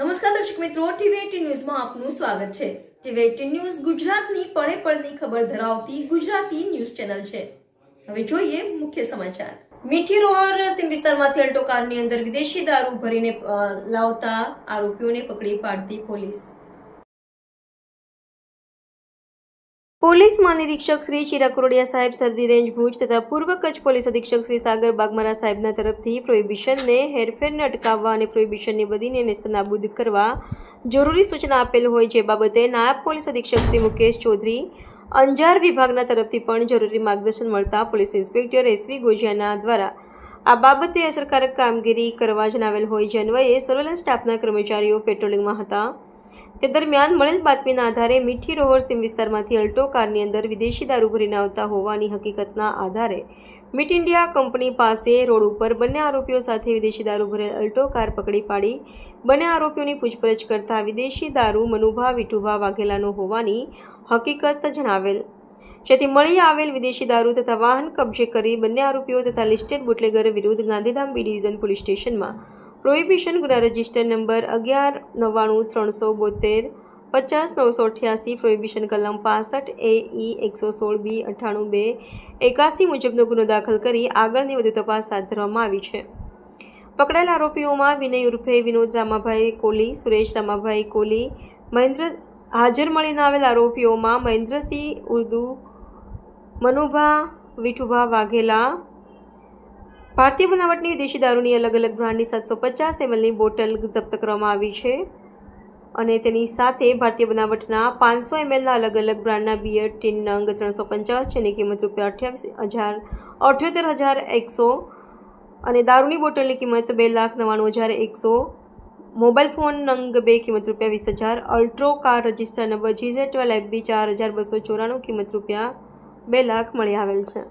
નમસ્કાર દર્શક મિત્રો, ટીવી ન્યૂઝમાં આપનું સ્વાગત છે. ટીવી ન્યૂઝ ગુજરાતની પળે પળની ખબર ધરાવતી ગુજરાતી ન્યૂઝ ચેનલ છે. હવે જોઈએ મુખ્ય સમાચાર. મીઠી રોહર સીમ વિસ્તારમાંથી અલ્ટો કારની અંદર વિદેશી દારૂ ભરીને લાવતા આરોપીઓને પકડી પાડતી પોલીસ. પોલીસ મહાનિરીક્ષક શ્રી ચિરાગ કોરડિયા સાહેબ સરદી રેન્જ ભુજ તથા પૂર્વ કચ્છ પોલીસ અધિક્ષક શ્રી સાગર બાગમારા સાહેબના તરફથી પ્રોહિબિશનને હેરફેરને અટકાવવા અને પ્રોહિબિશનની બદીને નેસ્તનાબૂદ કરવા જરૂરી સૂચના આપેલ હોય જે બાબતે નાયબ પોલીસ અધિક્ષક શ્રી મુકેશ ચૌધરી અંજાર વિભાગના તરફથી પણ જરૂરી માર્ગદર્શન મળતા પોલીસ ઇન્સ્પેક્ટર એસવી ગોજિયાના દ્વારા આ બાબતે અસરકારક કામગીરી કરવા જણાવેલ હોય. જે અન્વયે સર્વેલન્સ સ્ટાફના કર્મચારીઓ પેટ્રોલિંગમાં હતા. તે દરમિયાન મળેલ બાતમીના આધારે મીઠી રોહર સીમ વિસ્તારમાંથી અલ્ટો કારની અંદર વિદેશી દારૂ ભરીને આવતા હોવાની હકીકતના આધારે મિટ ઇન્ડિયા કંપની પાસે રોડ ઉપર બંને આરોપીઓ સાથે વિદેશી દારૂ ભરેલ અલ્ટો કાર પકડી પાડી. બંને આરોપીઓની પૂછપરછ કરતા વિદેશી દારૂ મનુભા વિઠુભા વાઘેલાનો હોવાની હકીકત જણાવેલ. જેથી મળી આવેલ વિદેશી દારૂ તથા વાહન કબજે કરી બંને આરોપીઓ તથા લિસ્ટેડ બુટલેગર વિરુદ્ધ ગાંધીધામ બી ડિવિઝન પોલીસ સ્ટેશનમાં પ્રોહિબિશન ગુના રજિસ્ટર નંબર અગિયાર નવ્વાણું ત્રણસો બોતેર પચાસ નવસો અઠ્યાસી પ્રોહિબિશન કલમ પાસઠ એ ઈ એકસો સોળ બી અઠ્ઠાણું બે એકાસી મુજબનો ગુનો દાખલ કરી આગળની વધુ તપાસ હાથ ધરવામાં આવી છે. પકડાયેલ આરોપીઓમાં વિનય ઉર્ફે વિનોદ રામાભાઈ કોલી, સુરેશ રામાભાઈ કોલી, મહેન્દ્ર, હાજર મળીને આવેલ આરોપીઓમાં મહેન્દ્રસિંહ ઉર્દુ, મનુભા વિઠુભા વાઘેલા ભારતીય બનાવટની વિદેશી દારૂની અલગ અલગ બ્રાન્ડની સાતસો પચાસ એમએલની બોટલ જપ્ત કરવામાં આવી છે. અને તેની સાથે ભારતીય બનાવટના પાંચસો એમએલના અલગ અલગ બ્રાન્ડના બિયર, ટીન, નંગ ત્રણસો પંચાસ જેની કિંમત રૂપિયા અઠ્યાવીસ હજાર, અઠ્યોતેર હજાર એકસો અને દારૂની બોટલની કિંમત બે લાખ નવ્વાણું હજાર એકસો. મોબાઈલ ફોન, નંગ બે કિંમત રૂપિયા વીસ હજાર, Altroz car register number GJ twelve FB ચાર હજાર બસો ચોરાણું કિંમત રૂપિયા બે લાખ મળી આવેલ છે.